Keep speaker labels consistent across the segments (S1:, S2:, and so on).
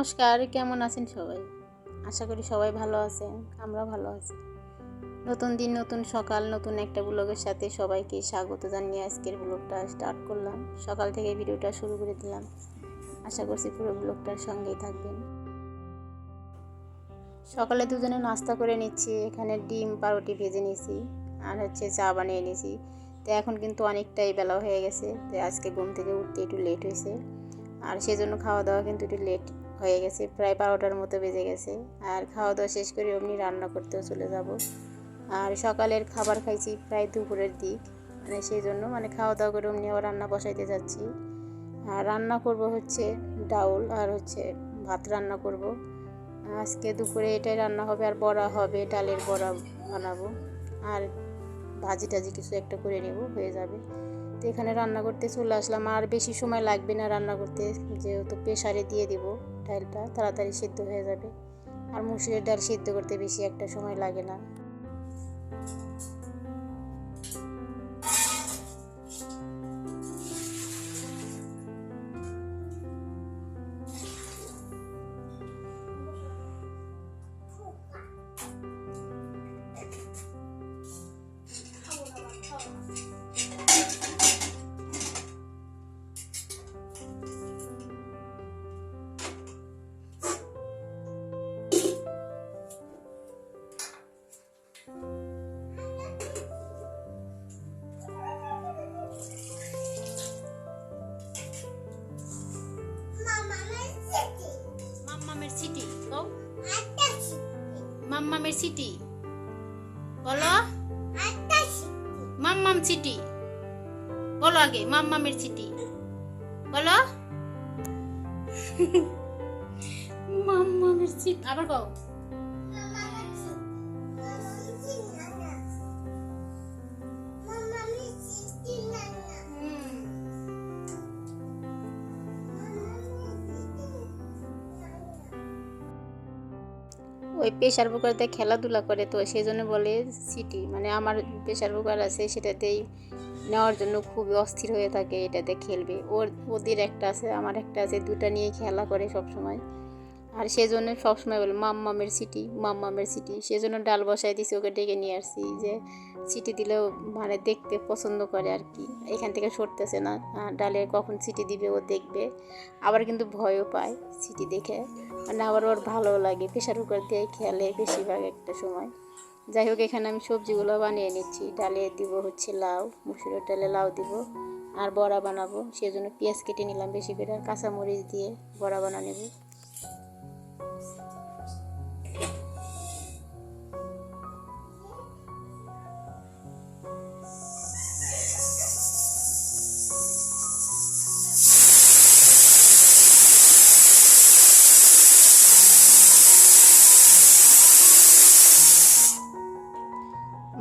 S1: নমস্কার, কেমন আছেন সবাই? আশা করি সবাই ভালো আছেন আমরা ভালো আছি। নতুন দিন, নতুন সকাল, নতুন একটা ব্লগের সাথে সবাইকে স্বাগত জানিয়ে আজকের ব্লগটা স্টার্ট করলাম। সকাল থেকে ভিডিওটা শুরু করে দিলাম। আশা করছি পুরো ব্লগটার সঙ্গেই থাকবেন। সকালে দুজনে নাস্তা করে নিচ্ছি, এখানে ডিম পাউরুটি ভেজে নিয়েছি, আর হচ্ছে চা বানিয়ে নিয়েছি। তো এখন কিন্তু অনেকটাই বেলা হয়ে গেছে, তো আজকে ঘুম থেকে উঠতে একটু লেট হয়েছে। আর সেজন্য খাওয়া দাওয়া কিন্তু একটু লেট হয়ে গেছে, প্রায় বারোটার মতো বেজে গেছে। আর খাওয়া দাওয়া শেষ করে অমনি রান্না করতেও চলে যাব। আর সকালের খাবার খাইছি প্রায় দুপুরের দিক। মানে সেই জন্য মানে খাওয়া দাওয়া করে অমনি আবার রান্না বসাইতে যাচ্ছি। আর রান্না করব হচ্ছে ডাউল আর হচ্ছে ভাত রান্না করব। আজকে দুপুরে এটাই রান্না হবে আর বড়া হবে, ডালের বড়া বানাবো। আর ভাজি টাজি কিছু একটা করে নেব, হয়ে যাবে। তো এখানে রান্না করতে চলে আসলাম। আর বেশি সময় লাগবে না রান্না করতে, যেহেতু প্রেশারে দিয়ে দিব। ডালটা তাড়াতাড়ি সিদ্ধ হয়ে যাবে। আর মুসুরের ডাল সিদ্ধ করতে বেশি একটা সময় লাগে না। মাম্মামের সিটি। বলো? মাম্মাম সিটি। বলো আগে মাম্মামের সিটি। বলো? মাম্মামের সিটি। আবার কও। ওই প্রেশার কুকারতে খেলাধুলা করে তো সেই জন্য বলে সিটি মানে আমার প্রেশার কুকার আছে সেটাতেই নেওয়ার জন্য খুব অস্থির হয়ে থাকে এটাতে খেলবে। ওর, ওদের একটা আছে, আমার একটা আছে দুটা নিয়ে খেলা করে সব সময় আর সেই জন্য সবসময় বলে, মাম্মামের সিটি মাম্মামের সিটি সেই জন্য ডাল বসাই দিছি, ওকে ডেকে নিয়ে আসছি যে সিটি দিলেও মানে দেখতে পছন্দ করে আর কি। এখান থেকে সরতেছে না। ডালে কখন সিটি দিবে, ও দেখবে। আবার কিন্তু ভয়ও পায় সিটি দেখে। মানে আবার ওর ভালো লাগে, প্রেশার কুকার দিয়ে খেলে বেশিরভাগ একটা সময়। যাই হোক, এখানে আমি সবজিগুলো বানিয়ে নিচ্ছি। ডালে দিব হচ্ছে লাউ, মুসুরের ডালে লাউ দিব, আর বড়া বানাবো। সেই জন্য পেঁয়াজ কেটে নিলাম বেশি করে, আর কাঁচামরিচ দিয়ে বড়া বানা নেব।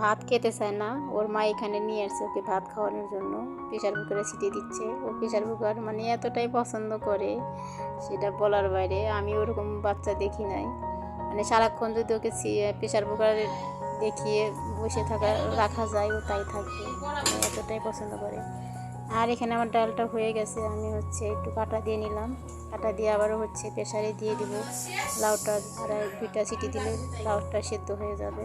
S1: ভাত খেতে চায় না। ওর মা এখানে নিয়ে আসছে ওকে ভাত খাওয়ানোর জন্য। প্রেশার কুকারে ছিটে দিচ্ছে। ও প্রেশার কুকার মানে এতটাই পছন্দ করে সেটা বলার বাইরে আমি ওরকম বাচ্চা দেখি নাই। মানে সারাক্ষণ যদি ওকে প্রেশার কুকারে দেখিয়ে বসে থাকা, রাখা যায়, ও তাই থাকবে এতটাই পছন্দ করে। আর এখানে আমার ডালটা হয়ে গেছে। আমি হচ্ছে একটু কাটা দিয়ে নিলাম। কাটা দিয়ে আবারও হচ্ছে প্রেশারে দিয়ে দিব। লাউটা আর দুইটা সিটি দিলে লাউটা সেদ্ধ হয়ে যাবে।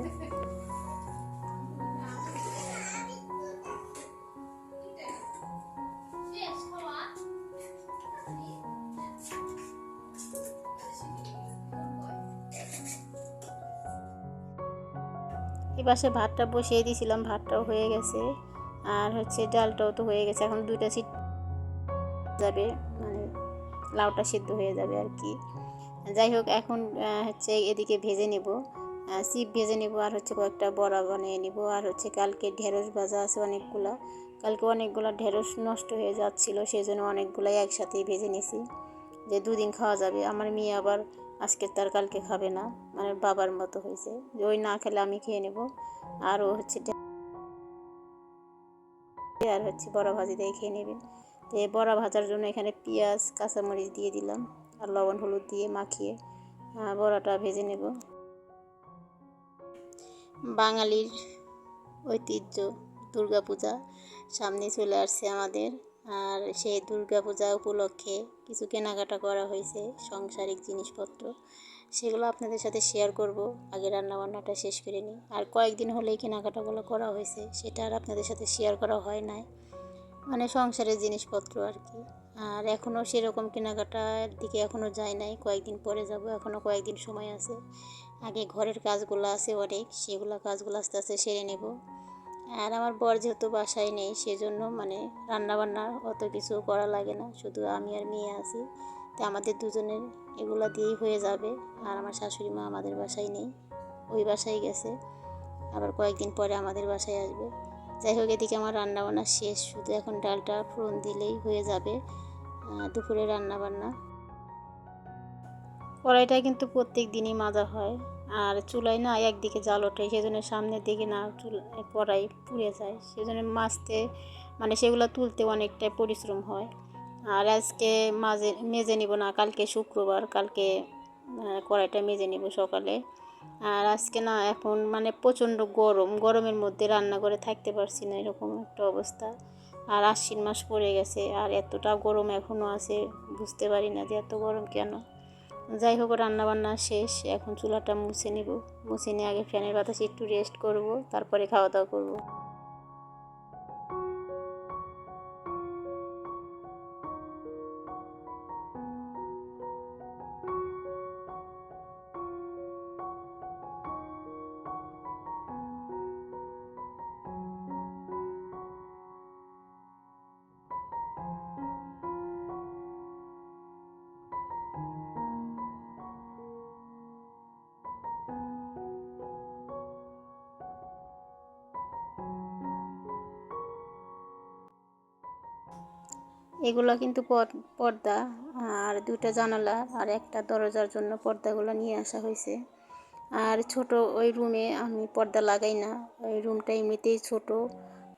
S1: এপাশে ভাতটা বসিয়ে দিয়েছিলাম, ভাতটাও হয়ে গেছে। আর হচ্ছে ডালটাও তো হয়ে গেছে, এখন দুইটা সিট যাবে মানে লাউটা সিদ্ধ হয়ে যাবে আর কি। যাই হোক, এখন হচ্ছে এদিকে ভেজে নেব। সিপ ভেজে নেব আর হচ্ছে কয়েকটা বড়া বানিয়ে নেব। আর হচ্ছে কালকে ঢেঁড়স ভাজা আছে অনেকগুলা। কালকে অনেকগুলো ঢেঁড়স নষ্ট হয়ে যাচ্ছিল সেই জন্য অনেকগুলাই একসাথেই ভেজে নিছি। যে দুদিন খাওয়া যাবে। আমার মেয়ে আবার আজকে তার কালকে খাবে না। মানে বাবার মতো হয়েছে। যে ওই না খেলে আমি খেয়ে নেব। আর ও হচ্ছে আর হচ্ছে বড়া ভাজি দিয়ে খেয়ে নেবে। তো এই বড়া ভাজার জন্য এখানে পেঁয়াজ, কাঁচামরিচ দিয়ে দিলাম। আর লবণ, হলুদ দিয়ে মাখিয়ে বড়াটা ভেজে নেব। বাঙালির ঐতিহ্য, দুর্গাপূজা সামনে চলে আসছে আমাদের। আর সেই দুর্গাপূজা উপলক্ষে কিছু কেনাকাটা করা হয়েছে, সাংসারিক জিনিসপত্র। সেগুলো আপনাদের সাথে শেয়ার করব। আগে রান্নাবান্নাটা শেষ করে নিই। আর কয়েকদিন হলেই কেনাকাটাগুলো করা হয়েছে, সেটা আর আপনাদের সাথে শেয়ার করা হয় নাই। মানে সংসারের জিনিসপত্র আর কি। আর এখনও সেরকম কেনাকাটার দিকে এখনও যাই নাই। কয়েকদিন পরে যাব এখনও কয়েকদিন সময় আছে। আগে ঘরের কাজগুলো আছে অনেক, সেগুলো কাজগুলো আস্তে আস্তে সেরে নেব। আর আমার বর যেহেতু বাসায় নেই, সেজন্য মানে রান্নাবান্না অত কিছু করা লাগে না। শুধু আমি আর মেয়ে আছি। তো আমাদের দুজনের এগুলো দিয়েই হয়ে যাবে। আর আমার শাশুড়ি মা আমাদের বাসায় নেই। ওই বাসায় গেছে। আবার কয়েকদিন পরে আমাদের বাসায় আসবে। যাই হোক, এদিকে আমার রান্নাবান্না শেষ। শুধু এখন ডালটা ফোড়ন দিলেই হয়ে যাবে দুপুরে রান্নাবান্না। কড়াইটা কিন্তু প্রত্যেক দিনই মাজা হয়। আর চুলায় না একদিকে জাল ওঠে, সেজন্য সামনের দিকে না চুল কড়াই পুড়ে যায়। সেজন্য মাছতে মানে সেগুলো তুলতে অনেকটাই পরিশ্রম হয়। আর আজকে মাঝে মেজে নিব না, কালকে শুক্রবার, কালকে কড়াইটা মেজে নিব সকালে। আর আজকে না এখন মানে প্রচণ্ড গরম, গরমের মধ্যে রান্না করে থাকতে পারছি না, এরকম একটা অবস্থা। আর আশ্বিন মাস পড়ে গেছে, আর এতটা গরম এখনও আছে, বুঝতে পারি না যে এত গরম কেন। যাই হোক রান্নাবান্না শেষ। এখন চুলাটা মুছে নিব। মুছে নিয়ে আগে ফ্যানের বাতাসে একটু রেস্ট করব, তারপরে খাওয়া দাওয়া করব। এগুলো কিন্তু পর্দা, আর দুটা জানালা আর একটা দরজার জন্য পর্দাগুলো নিয়ে আসা হয়েছে। আর ছোট ওই রুমে আমি পর্দা লাগাই না, ওই রুমটা এমনিতেই ছোট।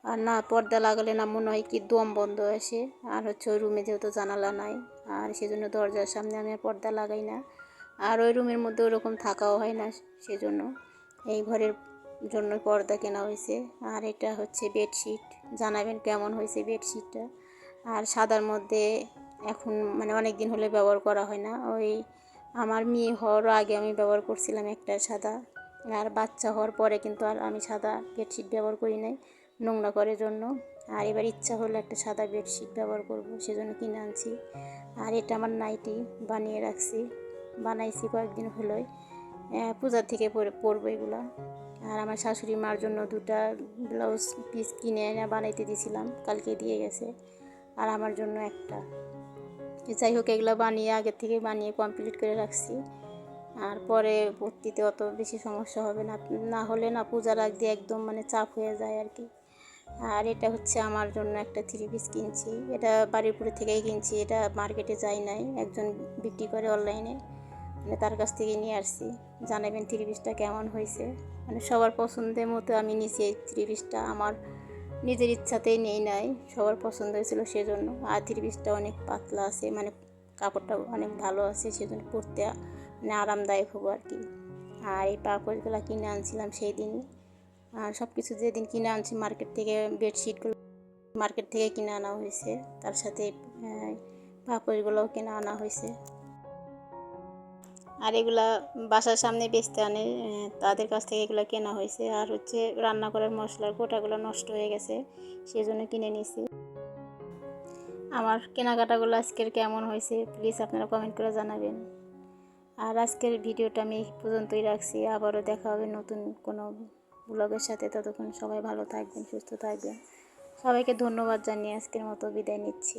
S1: আর না, পর্দা লাগালে না মনে হয় কি দম বন্ধ আসে। আর হচ্ছে ওই রুমে যেহেতু জানালা নাই, আর সেজন্য দরজার সামনে আমি পর্দা লাগাই না। আর ওই রুমের মধ্যে ওরকম থাকাও হয় না সেজন্য। এই ঘরের জন্য পর্দা কেনা হয়েছে। আর এটা হচ্ছে বেডশিট। জানাবেন কেমন হয়েছে বেডশিটটা। আর সাদার মধ্যে এখন মানে অনেক দিন হলে ব্যবহার করা হয় না। ওই আমার মেয়ে হওয়ারও আগে আমি ব্যবহার করছিলাম একটা সাদা। আর বাচ্চা হওয়ার পরে কিন্তু আর আমি সাদা বেডশিট ব্যবহার করি নাই, নোংরা করার জন্য। আর এবার ইচ্ছা হলো একটা সাদা বেডশিট ব্যবহার করব, সেজন্য কিনে আনছি। আর এটা আমার নাইটি বানিয়ে রাখছি, বানাইছি কয়েকদিন হলোই। পূজার থেকে পরে পরবো এগুলো। আর আমার শাশুড়ি মার জন্য দুটা ব্লাউজ পিস কিনে এনে বানাইতে দিয়েছিলাম কালকে দিয়ে গেছে। আর আমার জন্য একটা। যাই হোক, এগুলো বানিয়ে আগের থেকে বানিয়ে কমপ্লিট করে রাখছি। আর পরে ভর্তিতে অত বেশি সমস্যা হবে না। না হলে না পূজার আগ দিয়ে একদম মানে চাপ হয়ে যায় আর কি। আর এটা হচ্ছে আমার জন্য একটা থ্রি পিস কিনছি। এটা বাড়িপুরে থেকেই কিনছি। এটা মার্কেটে যাই নাই। একজন বিক্রি করে অনলাইনে মানে তার কাছ থেকে নিয়ে আসছি। জানাবেন থ্রি পিসটা কেমন হয়েছে। মানে সবার পছন্দের মতো আমি নিয়েছি এই থ্রি পিসটা আমার নিজের ইচ্ছাতেই নেই নাই, সবার পছন্দ হয়েছিল সেজন্য। থ্রি পিসটা অনেক পাতলা আছে মানে কাপড়টা অনেক ভালো আছে, সেজন্য পরতে মানে আরামদায়ক হব আর কি। আর এই পাপড়গুলো কিনে আনছিলাম সেই দিনই আর সব কিছু যেদিন কিনে আনছি, মার্কেট থেকে বেডশিটগুলো মার্কেট থেকে কিনে আনা হয়েছে। তার সাথে পাপড়গুলোও কিনে আনা হয়েছে। আর এগুলা বাসার সামনে বেচতে আনে তাদের কাছ থেকে এগুলো কেনা হয়েছে। আর হচ্ছে রান্না করার মশলার গোটাগুলো নষ্ট হয়ে গেছে সেই জন্য কিনে নিয়েছি। আমার কেনাকাটাগুলো আজকের কেমন হয়েছে প্লিজ আপনারা কমেন্ট করে জানাবেন। আর আজকের ভিডিওটা আমি পর্যন্তই রাখছি। আবারও দেখা হবে নতুন কোনো ব্লগের সাথে। ততক্ষণ সবাই ভালো থাকবেন, সুস্থ থাকবেন। সবাইকে ধন্যবাদ জানিয়ে আজকের মতো বিদায় নিচ্ছি।